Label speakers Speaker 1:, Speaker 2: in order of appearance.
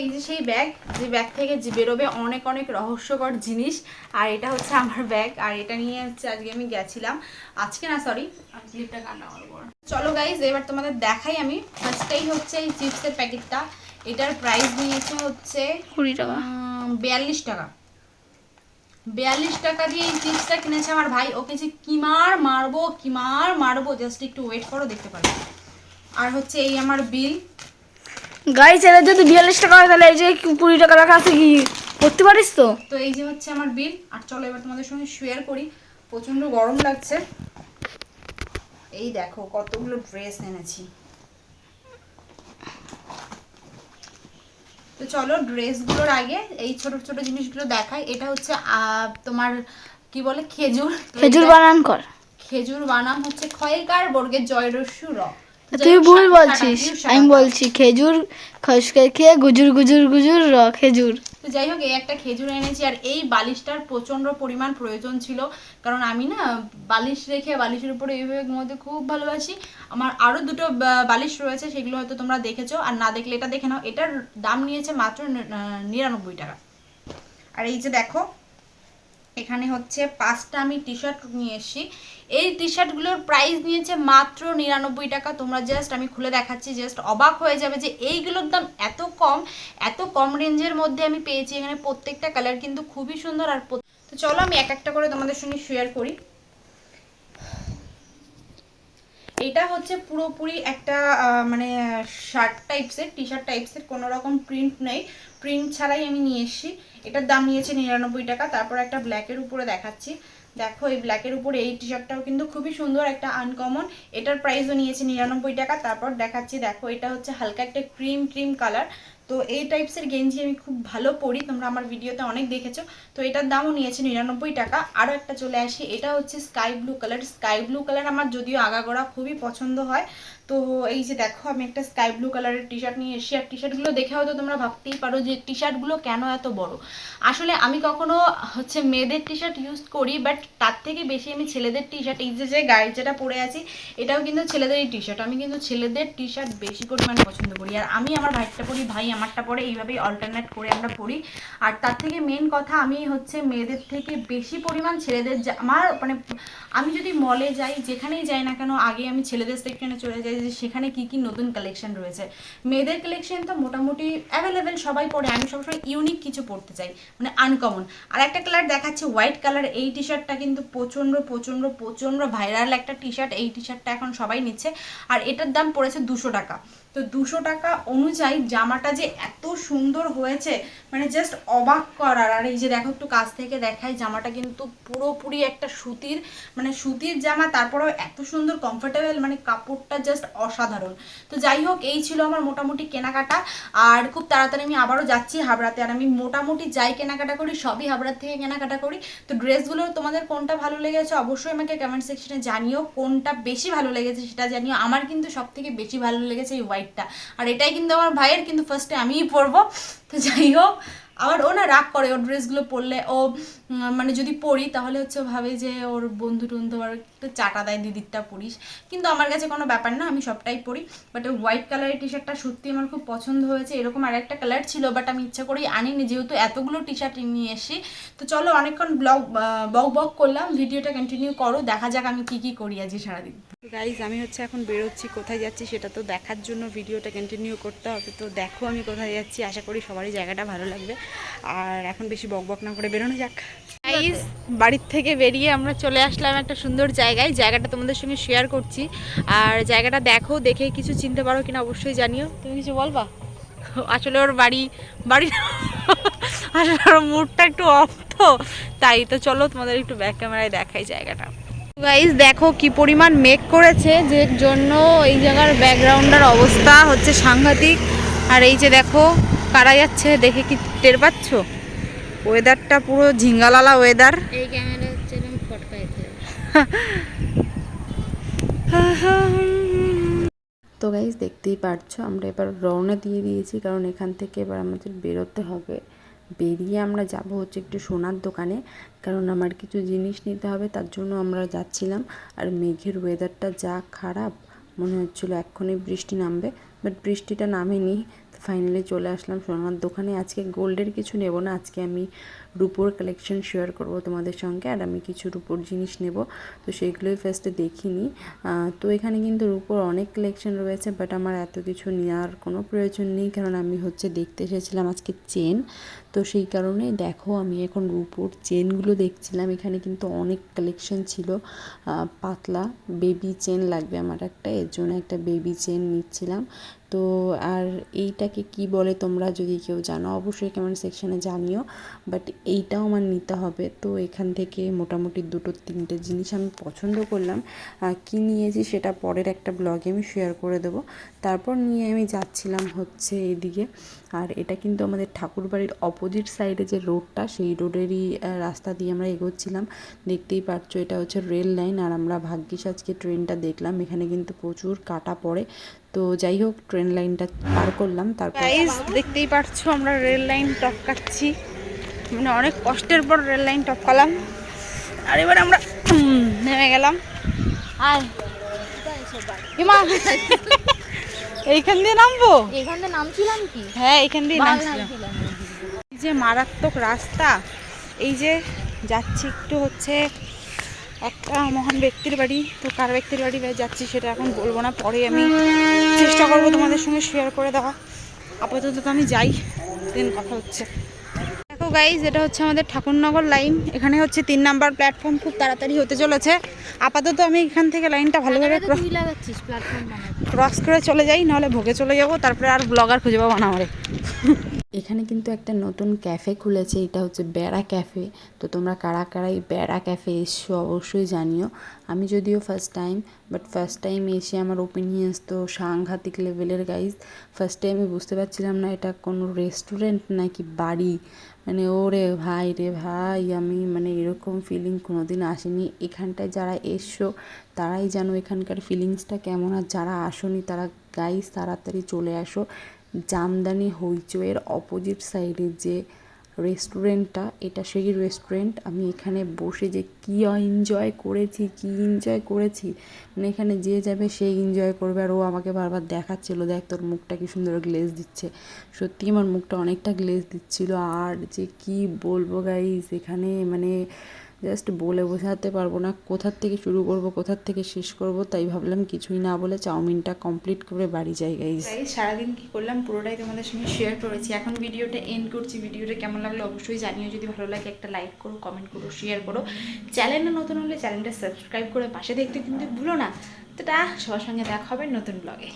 Speaker 1: এই যে সেই ব্যাগ যে ব্যাগ থেকে যে বেরোবে অনেক অনেক রহস্যকর জিনিস আর এটা হচ্ছে আমার ব্যাগ আর এটা নিয়ে হচ্ছে আজকে আমি গেছিলাম। আজকে না সরি ক্লিপটা কাটা চলো গাইজ এবার তোমাদের দেখাই আমি। ফার্স্টেই হচ্ছে এই চিপসের প্যাকেটটা। এটার প্রাইস নিয়েছে হচ্ছে
Speaker 2: কুড়ি টাকা।
Speaker 1: বিয়াল্লিশ টাকা। বিয়াল্লিশ টাকা দিয়ে এই চিপসটা কিনেছে আমার ভাই। ওকে যে কিমার মারবো কিমার মারবো জাস্ট একটু ওয়েট করো দেখতে পারবে। আর হচ্ছে এই আমার বিল
Speaker 2: গাড়ি ছেড়ে যদি বিয়াল্লিশ টাকা হয় তাহলে এই যে কুড়ি টাকা রাখা আছে কি? করতে পারিস তো?
Speaker 1: তো এই যে হচ্ছে আমার বিল আর চলো এবার তোমাদের সঙ্গে শেয়ার করি। প্রচণ্ড গরম লাগছে। এই দেখো কতগুলো ড্রেস এনেছি। তো চলো ড্রেসগুলোর আগে এই ছোট ছোট জিনিসগুলো দেখাই। এটা হচ্ছে আহ, তোমার কি বলে খেজুর?
Speaker 2: খেজুর বানান কর।
Speaker 1: খেজুর বানাম হচ্ছে ক্ষয়কার বর্গের জয়রস্যু র
Speaker 2: তুই ভুল বলছিস। আমি বলছি খেজুর খসকে খেয়ে গুজুর গুজুর গুজুর র খেজুর।
Speaker 1: তো যাই হোক এই একটা খেজুর এনেছি আর এই বালিশটার প্রচণ্ড পরিমাণ প্রয়োজন ছিল। কারণ আমি না বালিশ রেখে বালিশের উপরে এইভাবে ঘুমোতে খুব ভালোবাসি। আমার আরও দুটো বালিশ রয়েছে সেগুলো হয়তো তোমরা দেখেছ। আর না দেখলে এটা দেখে নাও। এটার দাম নিয়েছে মাত্র নিরানব্বই টাকা। আর এই যে দেখো এখানে হচ্ছে পাঁচটা আমি টি শার্ট নিয়ে এসেছি। এই টি শার্টগুলোর প্রাইস নিয়েছে মাত্র নিরানব্বই টাকা। তোমরা জাস্ট আমি খুলে দেখাচ্ছি জাস্ট অবাক হয়ে যাবে যে এইগুলোর দাম এত কম এত কম রেঞ্জের মধ্যে আমি পেয়েছি। এখানে প্রত্যেকটা কালার কিন্তু খুবই সুন্দর আর তো চলো আমি এক একটা করে তোমাদের সঙ্গে শেয়ার করি। এটা হচ্ছে পুরোপুরি একটা মানে শার্ট টাইপসের টি শার্ট টাইপসের কোনো রকম প্রিন্ট নেই। প্রিন্ট ছাড়াই আমি নিয়ে এসেছি। এটার দাম নিয়েছে নিরানব্বই টাকা, তারপর একটা ব্ল্যাকের উপরে দেখাচ্ছি। দেখো, এই ব্ল্যাকের উপরে এই টি শার্টটাও কিন্তু খুবই সুন্দর, একটা আনকমন এটার প্রাইসও নিয়েছে নিরানব্বই টাকা, তারপর দেখাচ্ছি, দেখো, এটা হচ্ছে হালকা একটা ক্রিম ক্রিম কালার তো এই টাইপসের গেঞ্জি আমি খুব ভালো পরি, তোমরা আমার ভিডিওতে অনেক দেখেছ। তো এটার দামও নিয়েছে নিরানব্বই টাকা। আরও একটা চলে আসি, এটা হচ্ছে sky blue colour sky blue colour আমার যদিও আগাগোড়া খুবই পছন্দ হয়। তো এই যে দেখো, আমি একটা স্কাই ব্লু কালারের টি শার্ট নিয়ে এসেছি। আর টি শার্টগুলো দেখে হয়তো তোমরা ভাবতেই পারো যে টি শার্টগুলো কেন এত বড়। আসলে আমি কখনো হচ্ছে মেয়েদের টি শার্ট ইউজ করি বাট তার থেকে বেশি আমি ছেলেদের টি শার্ট এই যে যে গাড়ি যেটা পরে আছি, এটাও কিন্তু ছেলেদেরই টি শার্ট আমি কিন্তু ছেলেদের টি শার্ট বেশি পরিমাণ পছন্দ করি। আর আমি আমার ভাইটা পরি, ভাই আমারটা পরে, এইভাবেই অল্টারনেট করে আমরা পরি আর তার থেকে মেন কথা, আমি হচ্ছে মেয়েদের থেকে বেশি পরিমাণ ছেলেদের আমার মানে আমি যদি মলে যাই, যেখানেই যাই না কেন, আগে আমি ছেলেদের সেকশনে চলে যাই। যে সেখানে কি কি নতুন কালেকশন রয়েছে। মেয়েদের কালেকশন তো মোটামুটি অ্যাভেলেবেল সবাই পরে আমি সবসময় ইউনিক কিছু পড়তে চাই মানে আনকমন আর একটা কালার দেখাচ্ছে হোয়াইট কালার এই টি শার্টটা কিন্তু প্রচণ্ড প্রচণ্ড প্রচণ্ড ভাইরাল একটা টি শার্ট এই টি শার্টটা এখন সবাই নিচ্ছে। আর এটার দাম পড়েছে দুশো টাকা। তো দুশো টাকা অনুযায়ী জামাটা যে এত সুন্দর হয়েছে মানে জাস্ট অবাক করার। আর এই যে দেখো, একটু কাছ থেকে দেখাই, জামাটা কিন্তু পুরোপুরি একটা সুতির মানে সুতির জামা, তারপরেও এত সুন্দর কমফোর্টেবল মানে কাপড়টা জাস্ট অসাধারণ। তো যাই হোক, এই ছিল আমার মোটামুটি কেনাকাটা। আর খুব তাড়াতাড়ি আমি আবারও যাচ্ছি হাবড়াতে। আর আমি মোটামুটি যাই কেনাকাটা করি, সবই হাবড়ার থেকে কেনাকাটা করি। তো ড্রেসগুলো তোমাদের কোনটা ভালো লেগেছে অবশ্যই আমাকে কমেন্ট সেকশনে জানিও। কোনটা বেশি ভালো লেগেছে সেটা জানিও। আমার কিন্তু সব থেকে বেশি ভালো লেগেছে এই হোয়াইটটা আর এটাই কিন্তু আমার ভাইয়ের কিন্তু ফার্স্টে আমিই পরবো। তো যাই হোক আবার ও না রাগ করে, ওর ড্রেসগুলো পরলে ও মানে যদি পরি তাহলে হচ্ছে ভাবে যে ওর বন্ধু টন্ধু আবার একটু চাটা দেয়, দিদিরটা পরিস। কিন্তু আমার কাছে কোনো ব্যাপার না, আমি সবটাই পরি। বাট হোয়াইট কালারের টি শার্টটা সত্যি আমার খুব পছন্দ হয়েছে। এরকম আর একটা কালার ছিল বাট আমি ইচ্ছা করেই আনিনি। যেহেতু এতগুলো টি শার্ট নিয়ে এসি তো চলো অনেকক্ষণ ব্লগ বক বক করলাম। ভিডিওটা কন্টিনিউ করো, দেখা যাক আমি কি কি করি আজকে সারাদিন। গাইজ আমি হচ্ছে এখন বেরোচ্ছি, কোথায় যাচ্ছি সেটা তো দেখার জন্য ভিডিওটা কন্টিনিউ করতে হবে। তো দেখো আমি কোথায় যাচ্ছি, আশা করি সবারই জায়গাটা ভালো লাগবে। আর এখন বেশি বক বক না করে বেরোনো যাক। গাইজ বাড়ির থেকে বেরিয়ে আমরা চলে আসলাম একটা সুন্দর জায়গায়। জায়গাটা তোমাদের সঙ্গে শেয়ার করছি। আর জায়গাটা দেখো দেখে কিছু চিনতে পারো কিনা অবশ্যই জানিও। তুমি কিছু বলবা? আসলে ওর বাড়ি বাড়ি আসলে ওর মুডটা একটু অফ তো। তাই তো চলো তোমাদের একটু ব্যাক ক্যামেরায় দেখাই জায়গাটা। গাইজ দেখো কি পরিমাণ মেঘ করেছে যে জন্য এই জায়গার ব্যাকগ্রাউন্ডের অবস্থা হচ্ছে সাংঘাতিক। আর এই যে দেখো কারা যাচ্ছে দেখে কি টের পাচ্ছ? ওয়েদারটা পুরো ঝিঙ্গালালা ওয়েদার
Speaker 2: এই ক্যামেরা
Speaker 3: তো গাইজ দেখতেই পারছ আমরা এবার রওনা দিয়ে দিয়েছি কারণ এখান থেকে এবার আমাদের বেরোতে হবে। বেরিয়ে আমরা যাব হচ্ছে একটু সোনার দোকানে কারণ আমার কিছু জিনিস নিতে হবে তার জন্য আমরা যাচ্ছিলাম। আর মেঘের ওয়েদারটা যা খারাপ মনে হচ্ছিল এক্ষুনি বৃষ্টি নামবে। বাট বৃষ্টিটা নামেনি ফাইনালি চলে আসলাম সোনার দোকানে। আজকে গোল্ডের কিছু নেব না, আজকে আমি রুপোর কালেকশন শেয়ার করব তোমাদের সঙ্গে, আর আমি কিছু রুপোর জিনিস নেব। তো সেইগুলোই ফার্স্টে দেখিনি। তো এখানে কিন্তু রুপোর অনেক কালেকশন রয়েছে বাট আমার এত কিছু নেওয়ার কোনো প্রয়োজন নেই, কারণ আমি হচ্ছে দেখতে এসেছিলাম আজকে চেন তো সেই কারণে দেখো, আমি এখন রুপোর চেনগুলো দেখছিলাম। এখানে কিন্তু অনেক কালেকশন ছিল। পাতলা বেবি চেন লাগবে আমার একটা, এর জন্য একটা বেবি চেন নিচ্ছিলাম। তো আর এইটাকে কি বলে তোমরা যদি কেউ জানো, অবশ্যই কমেন্ট সেকশনে জানিও। বাট এইটাও আমার নিতে হবে। তো এখান থেকে মোটামুটি দুটো তিনটে জিনিস আমি পছন্দ করলাম। কী নিয়েছি সেটা পরের একটা ব্লগে আমি শেয়ার করে দেবো। তারপর নিয়ে আমি যাচ্ছিলাম হচ্ছে এদিকে। আর এটা কিন্তু আমাদের ঠাকুরবাড়ির অপোজিট সাইডে যে রোডটা সেই রোডেরই রাস্তা দিয়ে আমরা এগোচ্ছিলাম। দেখতেই পাচ্ছ এটা হচ্ছে রেল লাইন আর আমরা ভাগ্যিস আজকে ট্রেনটা দেখলাম। এখানে কিন্তু প্রচুর কাটা পড়ে। তো যাই হোক ট্রেন লাইনটা পার করলাম তারপর
Speaker 1: গাইস দেখতেই পারছ আমরা রেল লাইন টপকাচ্ছি। মানে অনেক কষ্টের পর রেল লাইন টপ টপকালাম। আর এবার আমরা নেমে গেলাম।
Speaker 2: আর
Speaker 1: হিমা এইখান দিয়ে নামবো?
Speaker 2: এখান থেকে নামছিলাম কি?
Speaker 1: হ্যাঁ এইখান দিয়ে নামছিলাম। এই যে মারাত্মক রাস্তা এই যে যাচ্ছি একটু হচ্ছে একটা মহান ব্যক্তির বাড়ি তো কার ব্যক্তির বাড়ি যাচ্ছি সেটা এখন বলব না পরে আমি চেষ্টা করব তোমাদের সঙ্গে শেয়ার করে দেওয়া। আপাতত তো আমি যাই দিন কথা হচ্ছে। দেখো গাইজ এটা হচ্ছে আমাদের ঠাকুরনগর লাইন এখানে হচ্ছে তিন নাম্বার প্ল্যাটফর্ম খুব তাড়াতাড়ি হতে চলেছে। আপাতত আমি এখান থেকে লাইনটা ভালোভাবে ক্রস করে চলে যাই নাহলে ভোগে চলে যাব তারপরে আর ব্লগার খুঁজে পাবো না আমারে।
Speaker 3: এখানে কিন্তু একটা নতুন ক্যাফে খুলেছে, এটা হচ্ছে বেড়া ক্যাফে। তো তোমরা কারা কারা এই বেড়া ক্যাফে এসছো অবশ্যই জানিও। আমি যদিও first time but first time এসে আমার ওপিনিয়ন্স তো সাংঘাতিক লেভেলের গাইজ ফার্স্টে আমি বুঝতে পারছিলাম না এটা কোনো রেস্টুরেন্ট নাকি বাড়ি। মানে ওরে ভাই রে ভাই, আমি মানে এরকম ফিলিং কোনো কোনোদিন আসেনি। এখানটায় যারা এসছো, তারাই জানো এখানকার ফিলিংসটা কেমন। আর যারা আসোনি, তারা গাইজ তাড়াতাড়ি চলে আসো। জামদানি হইচইয়ের অপোজিট সাইডে যে রেস্টুরেন্টটা এটা সেই রেস্টুরেন্ট আমি এখানে বসে যে কী এনজয় করেছি, কী এনজয় করেছি মানে এখানে যে যাবে সেই এনজয় করবে আর ও আমাকে বারবার দেখাচ্ছিল, দেখ তোর মুখটা কি সুন্দর গ্লেজ দিচ্ছে। সত্যি আমার মুখটা অনেকটা গ্লেজ দিচ্ছিল, আর যে কি বলব গাইজ এখানে মানে জাস্ট বলে বোঝাতে পারব না কোথার থেকে শুরু করব, কোথার থেকে শেষ করব, তাই ভাবলাম কিছুই না বলে চাউমিনটা কমপ্লিট করে বাড়ি যাই গাইজ
Speaker 1: সারাদিন কি করলাম? পুরোটাই তোমাদের সঙ্গে শেয়ার করেছি। এখন ভিডিওটা এন্ড করছি। ভিডিওটা কেমন লাগল অবশ্যই জানিও। যদি ভালো লাগে একটা লাইক করো কমেন্ট করো শেয়ার করো। চ্যানেলটা নতুন হলে চ্যানেলটা সাবস্ক্রাইব করে পাশে দেখতে কিন্তু ভুলো না। তো সবার সঙ্গে দেখা হবে নতুন ব্লগে